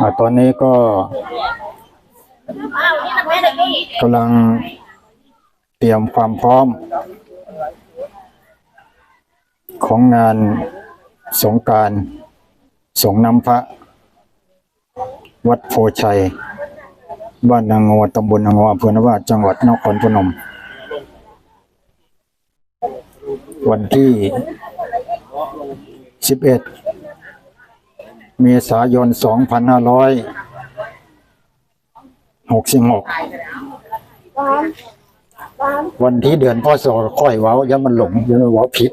อ่าตอนนี้ก็กำลังเตรียมความพร้อม ของงานสงการสงน้ำพระ วัดโพชัย บ้านนางงัวตำบลนางงัวอำเภอนาวาจังหวัดนครพนม วันที่ 11 เมษายน 2566 วันที่เดือนพ่อสอค่อยเว้าย่ามันหลงย่ามันเว้าผิด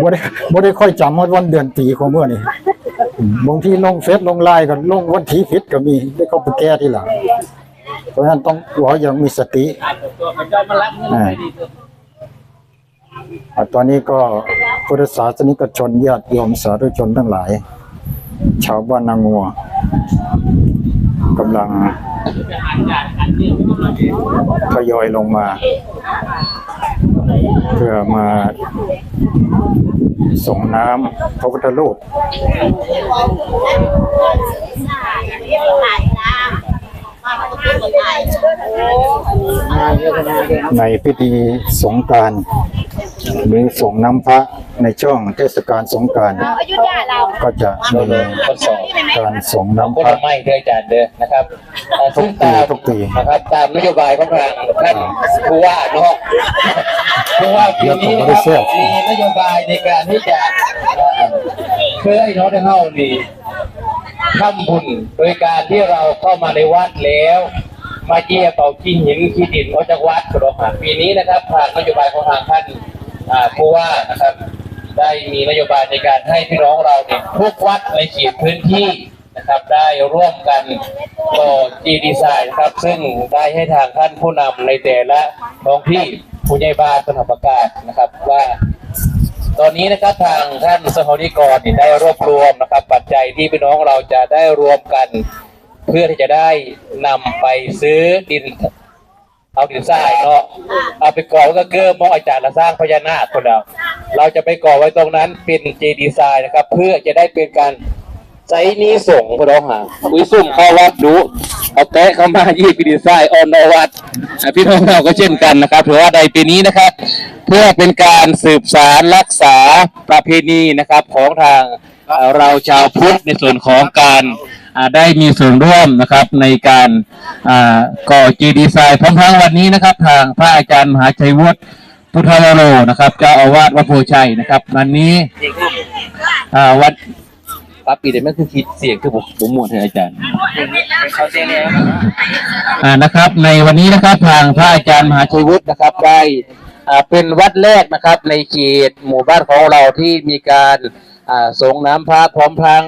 บ่ได้บ่ได้ค่อยจำว่าวันเดือนปีของเมื่อนี่บางทีลงเฟซลงไลน์ก็ลงวันที่ผิดก็มีได้เข้าไปแก้ทีหลังเพราะฉะนั้นต้องเว้าย่างมีสติอ่าอ่าตอนนี้ก็ พุทธศาสนิกชนญาติโยมสาธุชนทั้งหลาย ชาวบ้านนางงัวกำลังทยอยลงมา เพื่อมาส่งน้ำพระพุทธรูปในพิธีสงกรารหรือส่งน้ำพระ ในช่วงเทศกาลสงกรารอายุทยาเราก็จะมีการส่งน้ำก็พระทำไม่ด้วยอาจารย์เด้อนะครับเอ่อซึ่งตามทุกปีนะครับตามนโยบายของทางท่านผู้ว่าเนาะผู้ว่าปีนี้นะครับมีนโยบายในการที่จะเอ่อเพื่อให้น้องทั้งเฮานี่ทำบุญโดยการที่เราเข้ามาในวัดแล้วมาเยี่ยเป่าขี้หินขี้ดินออกจากวัดกระหาปีนี้นะครับทางนโยบายของทางท่านอ่าผู้ว่านะครับ ได้มีนโยบายในการให้พี่น้องเราเนี่ยทุกวัดในเขตพื้นที่นะครับได้ร่วมกันก่อจีดีไซน์นะครับ ซึ่งได้ให้ทางท่านผู้นำในแต่ละท้องที่ผู้ใหญ่บ้านสถานประกาศนะครับว่าตอนนี้นะครับทางท่านสภานิกรได้รวบรวมนะครับ ปัจจัยที่พี่น้องเราจะได้รวมกัน เพื่อที่จะได้นำไปซื้อดินเอาดินทรายเนาะเอาไปก่อไว้ก็เกิมมองอาจารย์ละสร้างพญานาคคนเรา เราจะไปก่อไว้ตรงนั้นเป็นเจดีไซน์นะครับ เพื่อจะได้เป็นการใจนี้ส่งพวกเราหาวิสุ่มเข้าวัดดูเอาแตะเข้ามายี่ปีดีไซน์ออนวัดพี่น้องเราก็เช่นกันนะครับถือว่าในปีนี้นะครับ เพื่อเป็นการสืบสารรักษาประเพณีนะครับของทางเราชาวพุทธในส่วนของการได้มีส่วนร่วมนะครับในการก่อจีดีไซน์พร้อมทั้งวันนี้นะครับ ทางพระอาจารย์มหาชัยวุฒิ พุทธวโรนะครับเจ้าอาวาสวัดโพชัยนะครับ วันนี้อ่าวัดปั๊บปีเดียวไม่คือคิดเสียงคือผมผมหมดเลยอาจารย์อ่านะครับ ในวันนี้นะครับทางพระอาจารย์มหาชัยวุฒินะครับได้อ่าเป็นวัดแรกนะครับ ในเขตหมู่บ้านของเราที่มีการอ่าส่งน้ำพระพร้อมทั้ง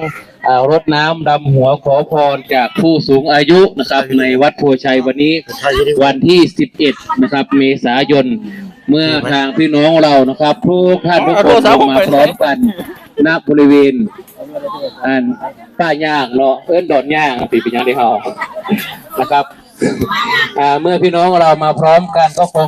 อ่ารดน้ำดำหัวขอพรจากผู้สูงอายุนะครับ ในวัดโพชัยวันนี้วันที่ 11 นะครับ เมษายน เมื่อทางพี่น้องเรานะครับทุกท่านทุกคนลงมาพร้อมกันณบริเวณอันป้าย่างเนาะเอิ้นดอนย่างปีเป็นยังได้เฮานะครับอ่าเมื่อพี่น้องเรามาพร้อมกันก็คง